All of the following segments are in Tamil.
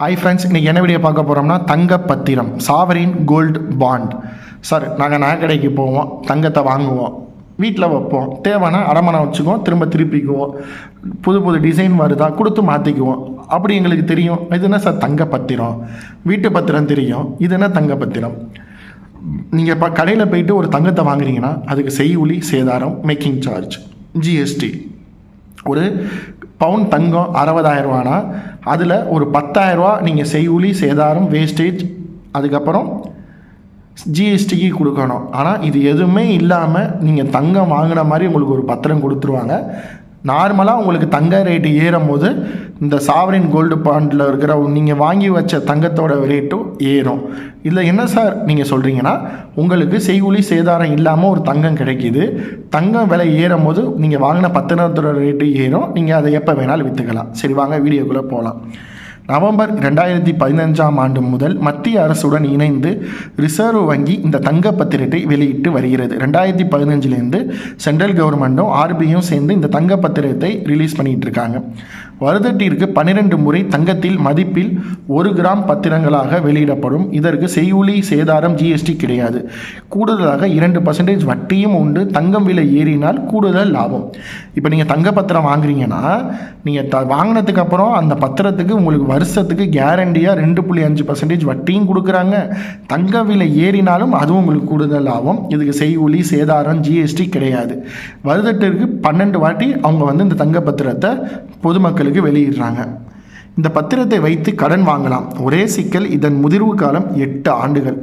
ஹாய் ஃப்ரெண்ட்ஸ் இன்றைக்கி என்ன வீடியோ பார்க்க போகிறோம்னா தங்க பத்திரம் சாவரின் கோல்டு பாண்ட் சார் நாங்கள் நகைக்கடைக்கு போவோம் தங்கத்தை வாங்குவோம். வீட்டில் வைப்போம். தேவைன்னா அடமானம் வச்சுக்குவோம் திரும்ப திருப்பிக்குவோம். புது புது டிசைன் வருதா கொடுத்து மாற்றிக்குவோம் அப்படி எங்களுக்கு தெரியும். இது என்ன சார் தங்க பத்திரம் வீட்டு பத்திரம் தெரியும். இது என்ன தங்க பத்திரம் நீங்கள் இப்போ கடையில் போயிட்டு ஒரு தங்கத்தை வாங்குறீங்கன்னா அதுக்கு செய்கூலி சேதாரம் மேக்கிங் சார்ஜ் ஜிஎஸ்டி ஒரு பவுன் தங்கம் அறுபதாயிரரூவானா அதில் ஒரு பத்தாயிரரூவா நீங்கள் செய்கூலி சேதாரம் வேஸ்டேஜ் அதுக்கப்புறம் ஜிஎஸ்டிக்கு கொடுக்கணும். ஆனால் இது எதுவுமே இல்லாமல் நீங்கள் தங்கம் வாங்கின மாதிரி உங்களுக்கு ஒரு பத்திரம் கொடுத்துருவாங்க. நார்மலாக உங்களுக்கு தங்க ரேட்டு ஏறும் போது இந்த சாவரின் கோல்டு பாண்டில் இருக்கிற நீங்கள் வாங்கி வச்ச தங்கத்தோட ரேட்டும் ஏறும். இதில் என்ன சார் நீங்கள் சொல்கிறீங்கன்னா உங்களுக்கு செய்கூலி சேதாரம் இல்லாமல் ஒரு தங்கம் கிடைக்கிது. தங்கம் விலை ஏறும் போது நீங்கள் வாங்கின பத்திரத்தோட ரேட்டு ஏறும். நீங்கள் அதை எப்போ வேணாலும் விற்றுக்கலாம் சரி வாங்க வீடியோக்குள்ளே போகலாம் நவம்பர் ரெண்டாயிரத்தி பதினஞ்சாம் ஆண்டு முதல் மத்திய அரசுடன் இணைந்து ரிசர்வ் வங்கி இந்த தங்க பத்திரத்தை வெளியிட்டு வருகிறது. ரெண்டாயிரத்தி பதினஞ்சுலேருந்து சென்ட்ரல் கவர்மெண்ட்டும் ஆர்பிஐயும் சேர்ந்து இந்த தங்க பத்திரத்தை ரிலீஸ் பண்ணிட்டு இருக்காங்க. வருடத்திற்கு பன்னிரண்டு முறை தங்கத்தில் மதிப்பில் ஒரு கிராம் பத்திரங்களாக வெளியிடப்படும். இதற்கு செய்யுளி சேதாரம் ஜிஎஸ்டி கிடையாது. கூடுதலாக இரண்டு பர்சன்டேஜ் வட்டியும் உண்டு. தங்கம் விலை ஏறினால் கூடுதல் லாபம். இப்போ நீங்கள் தங்க பத்திரம் வாங்குறீங்கன்னா நீங்கள் த வாங்கினதுக்கு அப்புறம் அந்த பத்திரத்துக்கு உங்களுக்கு வருஷத்துக்கு கேரண்டியாக ரெண்டு புள்ளி அஞ்சு பர்சன்டேஜ் வட்டியும் கொடுக்குறாங்க. தங்க விலை ஏறினாலும் அதுவும் உங்களுக்கு கூடுதல் லாபம். இதுக்கு செய்கூலி சேதாரம் ஜிஎஸ்டி கிடையாது. வருடத்திற்கு பன்னெண்டு வாட்டி அவங்க வந்து இந்த தங்க பத்திரத்தை பொதுமக்களுக்கு வெளியிடுறாங்க. இந்த பத்திரத்தை வைத்து கடன் வாங்கலாம். ஒரே சிக்கல் இதன் முதிர்வு காலம் எட்டு ஆண்டுகள்.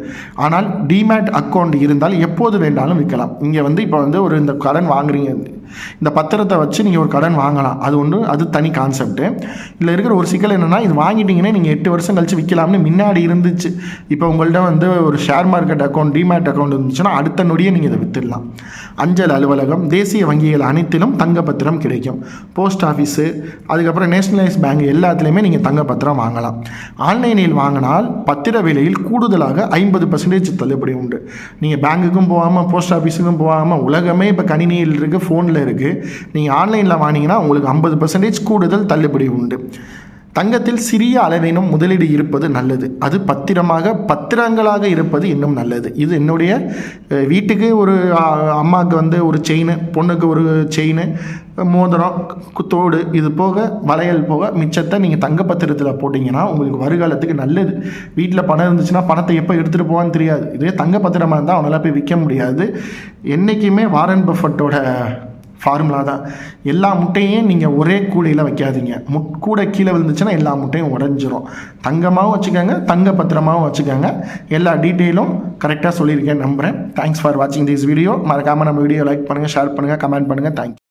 ஆனால் டிமேட் அக்கௌண்ட் இருந்தால் எப்போது வேண்டாலும் விற்கலாம். இங்கே வந்து இப்போ வந்து ஒரு இந்த கடன் வாங்குறீங்க. இந்த பத்திரத்தை வச்சு நீங்கள் ஒரு கடன் வாங்கலாம். அது ஒன்று அது தனி கான்செப்ட்டு இதில் இருக்கிற ஒரு சிக்கல் என்னென்னா இது வாங்கிட்டீங்கன்னா நீங்கள் எட்டு வருஷம் கழிச்சு விற்கலாம்னு முன்னாடி இருந்துச்சு. இப்போ உங்கள்ட்ட வந்து ஒரு share market account demat account இருந்துச்சுன்னா அடுத்த நொடியே நீங்கள் இதை விற்றுடலாம் அஞ்சல் அலுவலகம் தேசிய வங்கிகள் அனைத்திலும் தங்க பத்திரம் கிடைக்கும். போஸ்ட் ஆஃபீஸு அதுக்கப்புறம் நேஷனலைஸ் பேங்க் எல்லாத்துலேயுமே நீங்கள் தங்க பத்திரம் வாங்கலாம் ஆன்லைனில் வாங்கினால் பத்திர விலையில் கூடுதலாக ஐம்பது பர்சன்டேஜ் தள்ளுபடி உண்டு. நீங்கள் பேங்குக்கும் போகாமல் போஸ்ட் ஆஃபீஸுக்கும் போகாமல் உலகமே இப்போ கணினியில் இருக்குது ஃபோனில் இருக்குது நீங்கள் ஆன்லைனில் வாங்கினீங்கன்னா உங்களுக்கு ஐம்பது பர்சன்டேஜ் கூடுதல் தள்ளுபடி உண்டு. தங்கத்தில் சிறிய அளவினும் முதலீடு இருப்பது நல்லது. அது பத்திரமாக பத்திரங்களாக இருப்பது இன்னும் நல்லது. இது என்னுடைய வீட்டுக்கு ஒரு அம்மாவுக்கு வந்து ஒரு செயின் பொண்ணுக்கு ஒரு செயின் மோதிரம் தோடு இது போக வளையல் போக மிச்சத்தை நீங்கள் தங்க பத்திரத்தில் போட்டிங்கன்னா உங்களுக்கு வருகாலத்துக்கு நல்லது. வீட்டில் பணம் இருந்துச்சுன்னா பணத்தை எப்போ எடுத்துகிட்டு போவான்னு தெரியாது. இதே தங்க பத்திரமாக இருந்தால் அவனால் போய் விற்க முடியாது. என்றைக்குமே வாரன் பஃபட்டோட ஃபார்முலா தான். எல்லா முட்டையும் நீங்கள் ஒரே கூடையில் வைக்காதீங்க. முட் கூடை கீழே விழுந்துச்சுன்னா எல்லா முட்டையும் உடஞ்சிரும். தங்கமாகவும் வச்சுக்கோங்க தங்க பத்திரமாகவும் வச்சுக்கோங்க. எல்லா டீட்டெயிலும் கரெக்டாக சொல்லியிருக்கேன் நம்புகிறேன் தேங்க்ஸ் ஃபார் வாட்சிங் திஸ் வீடியோ மறக்காமல் நம்ம வீடியோ லைக் பண்ணுங்கள் ஷேர் பண்ணுங்கள் கமெண்ட் பண்ணுங்கள் தேங்க்யூ